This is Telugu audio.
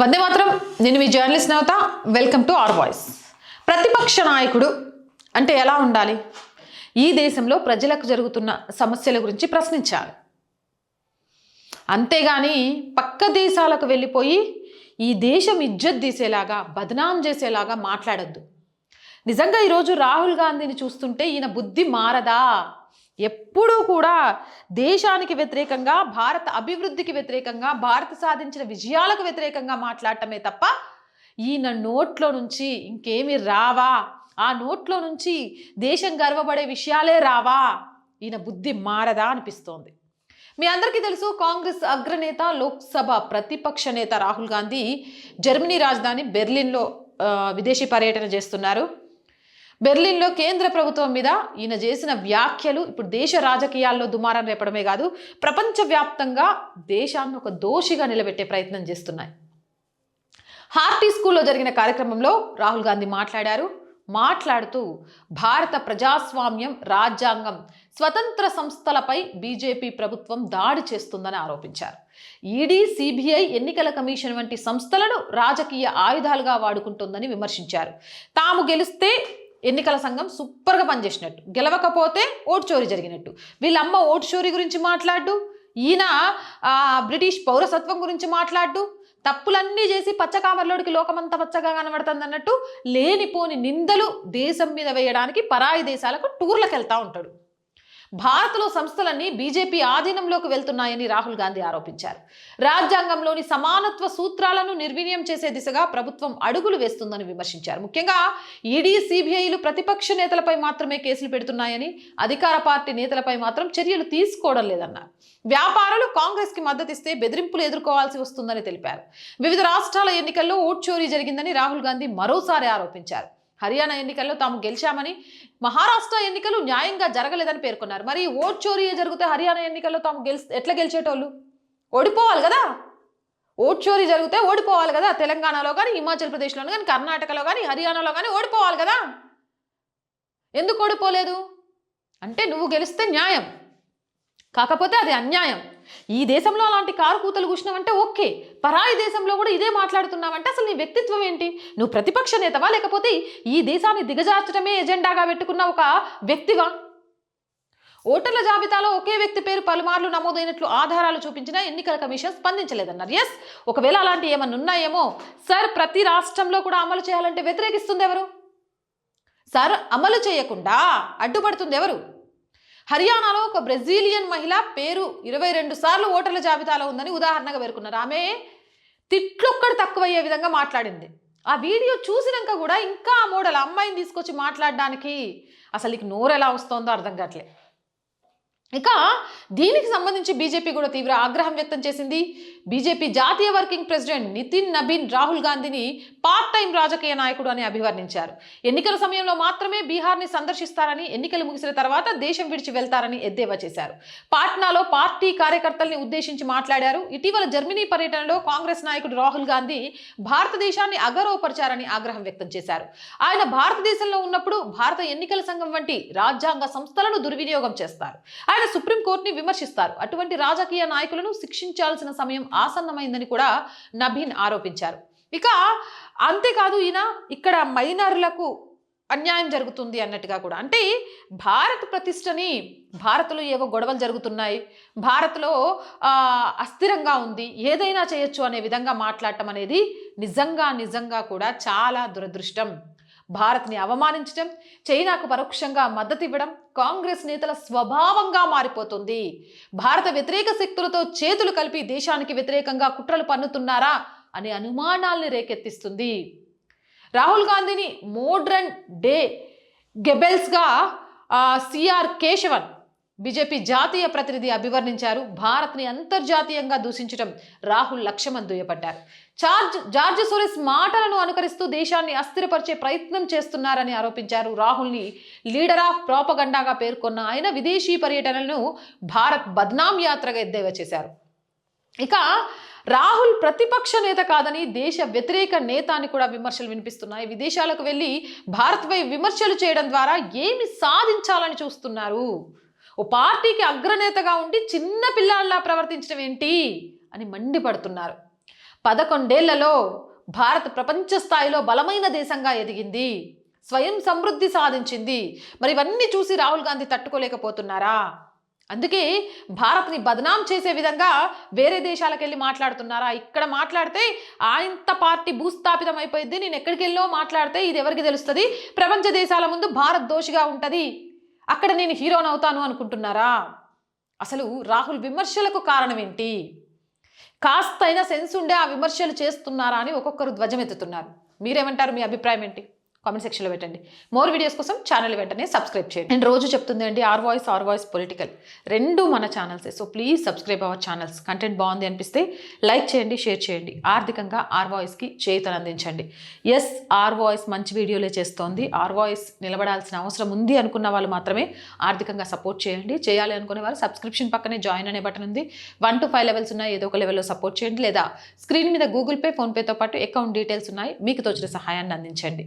వందే మాత్రం. నేను మీ journalist Navata. Welcome to R voice. ప్రతిపక్ష నాయకుడు అంటే ఎలా ఉండాలి? ఈ దేశంలో ప్రజలకు జరుగుతున్న సమస్యల గురించి ప్రశ్నించాలి. అంతేగాని పక్క దేశాలకు వెళ్ళిపోయి ఈ దేశం ఇజ్జత్ తీసేలాగా బదనాం చేసేలాగా మాట్లాడద్దు. నిజంగా ఈరోజు రాహుల్ గాంధీని చూస్తుంటే ఈయన బుద్ధి మారదా? ఎప్పుడూ కూడా దేశానికి వ్యతిరేకంగా భారత అభివృద్ధికి వ్యతిరేకంగా భారత్ సాధించిన విజయాలకు వ్యతిరేకంగా మాట్లాడటమే తప్ప ఈయన నోట్లో నుంచి ఇంకేమి రావా? ఆ నోట్లో నుంచి దేశం గర్వపడే విషయాలే రావా? ఈయన బుద్ధి మారదా అనిపిస్తోంది. మీ అందరికీ తెలుసు కాంగ్రెస్ అగ్రనేత లోక్సభ ప్రతిపక్ష నేత రాహుల్ గాంధీ జర్మనీ రాజధాని బెర్లిన్లో విదేశీ పర్యటన చేస్తున్నారు. బెర్లిన్లో కేంద్ర ప్రభుత్వం మీద ఈయన చేసిన వ్యాఖ్యలు ఇప్పుడు దేశ రాజకీయాల్లో దుమారం రేపడమే కాదు ప్రపంచవ్యాప్తంగా దేశాన్ని ఒక దోషిగా నిలబెట్టే ప్రయత్నం చేస్తున్నాయి. హార్టీ స్కూల్లో జరిగిన కార్యక్రమంలో రాహుల్ గాంధీ మాట్లాడారు. మాట్లాడుతూ భారత ప్రజాస్వామ్యం రాజ్యాంగం స్వతంత్ర సంస్థలపై బీజేపీ ప్రభుత్వం దాడి చేస్తుందని ఆరోపించారు. ఈడీ సిబిఐ ఎన్నికల కమిషన్ వంటి సంస్థలను రాజకీయ ఆయుధాలుగా వాడుకుంటుందని విమర్శించారు. తాము గెలిస్తే ఎన్నికల సంఘం సూపర్గా పనిచేసినట్టు. గెలవకపోతే ఓటు చోరీ జరిగినట్టు. వీళ్ళమ్మ ఓటు చోరీ గురించి మాట్లాడు ఈయన బ్రిటిష్ పౌరసత్వం గురించి మాట్లాడు తప్పులన్నీ చేసి పచ్చకామర్లోడికి లోకమంతా పచ్చగా కనబడుతుంది అన్నట్టు లేనిపోని నిందలు దేశం మీద వేయడానికి పరాయి దేశాలకు టూర్లకు వెళ్తూ ఉంటాడు. భారత్లో సంస్థలన్నీ బీజేపీ ఆధీనంలోకి వెళ్తున్నాయని రాహుల్ గాంధీ ఆరోపించారు. రాజ్యాంగంలోని సమానత్వ సూత్రాలను నిర్వీర్యం చేసే దిశగా ప్రభుత్వం అడుగులు వేస్తుందని విమర్శించారు. ముఖ్యంగా ఈడీ సిబిఐలు ప్రతిపక్ష నేతలపై మాత్రమే కేసులు పెడుతున్నాయని అధికార పార్టీ నేతలపై మాత్రం చర్యలు తీసుకోవడం లేదన్నారు. వ్యాపారులు కాంగ్రెస్కి మద్దతిస్తే బెదిరింపులు ఎదుర్కోవాల్సి వస్తుందని తెలిపారు. వివిధ రాష్ట్రాల ఎన్నికల్లో ఓట్ చోరీ జరిగిందని రాహుల్ గాంధీ మరోసారి ఆరోపించారు. హర్యానా ఎన్నికల్లో తాము గెలిచామని మహారాష్ట్ర ఎన్నికలు న్యాయంగా జరగలేదని పేర్కొన్నారు. మరి ఓట్ చోరీ జరిగితే హర్యానా ఎన్నికల్లో తాము గెలి ఎట్లా గెలిచేటోళ్ళు? ఓడిపోవాలి కదా! ఓట్ చోరీ జరిగితే ఓడిపోవాలి కదా! తెలంగాణలో కానీ హిమాచల్ ప్రదేశ్లో కానీ కర్ణాటకలో కానీ హర్యానాలో కానీ ఓడిపోవాలి కదా! ఎందుకు ఓడిపోలేదు? అంటే నువ్వు గెలిస్తే న్యాయం. కాకపోతే అది అన్యాయం. ఈ దేశంలో అలాంటి కారు కూతలు కూసినావంటే ఓకే. పరాయి దేశంలో కూడా ఇదే మాట్లాడుతున్నావంటే అసలు నీ వ్యక్తిత్వం ఏంటి? నువ్వు ప్రతిపక్ష నేతవా? లేకపోతే ఈ దేశాన్ని దిగజార్చడమే ఎజెండాగా పెట్టుకున్న ఒక వ్యక్తివా? ఓటర్ల జాబితాలో ఒకే వ్యక్తి పేరు పలుమార్లు నమోదైనట్లు ఆధారాలు చూపించినా ఎన్నికల కమిషన్ స్పందించలేదన్నారు. ఎస్ ఒకవేళ అలాంటి ఏమన్నా ఉన్నాయేమో సార్ ప్రతి రాష్ట్రంలో కూడా అమలు చేయాలంటే వ్యతిరేకిస్తుంది ఎవరు? సార్ అమలు చేయకుండా అడ్డుపడుతుంది ఎవరు? హర్యానాలో ఒక బ్రెజిలియన్ మహిళ పేరు ఇరవై రెండు సార్లు ఓటర్ల జాబితాలో ఉందని ఉదాహరణగా పేర్కొన్నారు. ఆమె తిట్లొక్కడు తక్కువయ్యే విధంగా మాట్లాడింది. ఆ వీడియో చూసినాక కూడా ఇంకా ఆ మోడల్ అమ్మాయిని తీసుకొచ్చి మాట్లాడడానికి అసలు నీకు నోరు ఎలా వస్తుందో అర్థం కావట్లే. ఇక దీనికి సంబంధించి బీజేపీ కూడా తీవ్ర ఆగ్రహం వ్యక్తం చేసింది. బీజేపీ జాతీయ వర్కింగ్ ప్రెసిడెంట్ నితిన్ నబీన్ రాహుల్ గాంధీని పార్ట్ టైం రాజకీయ నాయకుడు అని అభివర్ణించారు. ఎన్నికల సమయంలో మాత్రమే బీహార్ని సందర్శిస్తారని ఎన్నికలు ముగిసిన తర్వాత దేశం విడిచి వెళ్తారని ఎద్దేవా చేశారు. పాట్నాలో పార్టీ కార్యకర్తల్ని ఉద్దేశించి మాట్లాడారు. ఇటీవల జర్మనీ పర్యటనలో కాంగ్రెస్ నాయకుడు రాహుల్ గాంధీ భారతదేశాన్ని అగౌరవపరిచారని ఆగ్రహం వ్యక్తం చేశారు. ఆయన భారతదేశంలో ఉన్నప్పుడు భారత ఎన్నికల సంఘం వంటి రాజ్యాంగ సంస్థలను దుర్వినియోగం చేస్తారు. ఆయన సుప్రీంకోర్టుని విమర్శిస్తారు. అటువంటి రాజకీయ నాయకులను శిక్షించాల్సిన సమయం ఆసన్నమైందని కూడా నబీన్ ఆరోపించారు. ఇక అంతేకాదు ఈయన ఇక్కడ మైనర్లకు అన్యాయం జరుగుతుంది అన్నట్టుగా కూడా. అంటే భారత్ ప్రతిష్టని భారత్లో ఏవో గొడవలు జరుగుతున్నాయి. భారత్లో అస్థిరంగా ఉంది. ఏదైనా చేయొచ్చు అనే విధంగా మాట్లాడటం అనేది నిజంగా నిజంగా కూడా చాలా దురదృష్టం. భారత్ని అవమానించడం చైనాకు పరోక్షంగా మద్దతు ఇవ్వడం కాంగ్రెస్ నేతల స్వభావంగా మారిపోతుంది. భారత వ్యతిరేక శక్తులతో చేతులు కలిపి దేశానికి వ్యతిరేకంగా కుట్రలు పన్నుతున్నారా? అనే అనుమానాల్ని రేకెత్తిస్తుంది. రాహుల్ గాంధీని మోడ్రన్ డే గెబెల్స్గా సిఆర్ కేశవన్ బీజేపీ జాతీయ ప్రతినిధి అభివర్ణించారు. భారత్ని అంతర్జాతీయంగా దూషించడం రాహుల్ లక్ష్యమని దుయ్యబడ్డారు చార్జ్ జార్జ్ సోరెస్ మాటలను అనుకరిస్తూ దేశాన్ని అస్థిరపరిచే ప్రయత్నం చేస్తున్నారని ఆరోపించారు. రాహుల్ని లీడర్ ఆఫ్ ప్రాపగండాగా పేర్కొన్న ఆయన విదేశీ పర్యటనలను భారత్ బద్నాం యాత్రగా ఎద్దేవా చేశారు. ఇక రాహుల్ ప్రతిపక్ష నేత కాదని దేశ వ్యతిరేక నేత అని కూడా విమర్శలు వినిపిస్తున్నాయి. విదేశాలకు వెళ్ళి భారత్పై విమర్శలు చేయడం ద్వారా ఏమి సాధించాలని చూస్తున్నారు? ఓ పార్టీకి అగ్రనేతగా ఉండి చిన్న పిల్లల్లా ప్రవర్తించడం ఏంటి అని మండిపడుతున్నారు. పదకొండేళ్ళలో భారత్ ప్రపంచ స్థాయిలో బలమైన దేశంగా ఎదిగింది. స్వయం సమృద్ధి సాధించింది. మరి ఇవన్నీ చూసి రాహుల్ గాంధీ తట్టుకోలేకపోతున్నారా? అందుకే భారత్ని బదనాం చేసే విధంగా వేరే దేశాలకు వెళ్ళి మాట్లాడుతున్నారా? ఇక్కడ మాట్లాడితే ఆయంత పార్టీ భూస్థాపితం అయిపోయింది నేను ఎక్కడికి వెళ్ళో మాట్లాడితే ఇది ఎవరికి తెలుస్తుంది? ప్రపంచ దేశాల ముందు భారత్ దోషిగా ఉంటుంది. అక్కడ నేను హీరోని అవుతాను అనుకుంటున్నారా? అసలు రాహుల్ విమర్శలకు కారణం ఏంటి కాస్తైనా సెన్స్ ఉండే ఆ విమర్శలు చేస్తున్నారా అని ఒక్కొక్కరు ధ్వజమెత్తుతున్నారు. మీరేమంటారు? మీ అభిప్రాయం ఏంటి? కామెంట్ సెక్షన్లో పెట్టండి. మోర్ వీడియోస్ కోసం ఛానల్ వెంటనే సబ్స్క్రైబ్ చేయండి. నేను రోజు చెప్తుంది అండి R voice R voice political రెండు మన ఛానల్సే so please subscribe our channels content బాగుంది అనిపిస్తే లైక్ చేయండి షేర్ చేయండి. ఆర్థికంగా ఆర్ వాయిస్కి చేతను అందించండి. ఎస్ ఆర్ వాయిస్ మంచి వీడియోలే చేస్తోంది. ఆర్ వాయిస్ నిలబడాల్సిన అవసరం ఉంది అనుకున్న వాళ్ళు మాత్రమే ఆర్థికంగా సపోర్ట్ చేయండి. చేయాలి అనుకునే వారు సబ్స్క్రిప్షన్ పక్కనే జాయిన్ అనే బటన్ ఉంది. వన్ టు ఫైవ్ లెవెల్స్ ఉన్నాయి. ఏదో ఒక లెవెల్లో సపోర్ట్ చేయండి. లేదా స్క్రీన్ మీద గూగుల్ పే ఫోన్పేతో పాటు అకౌంట్ డీటెయిల్స్ ఉన్నాయి. మీకు తోచిన సహాయాన్ని అందించండి.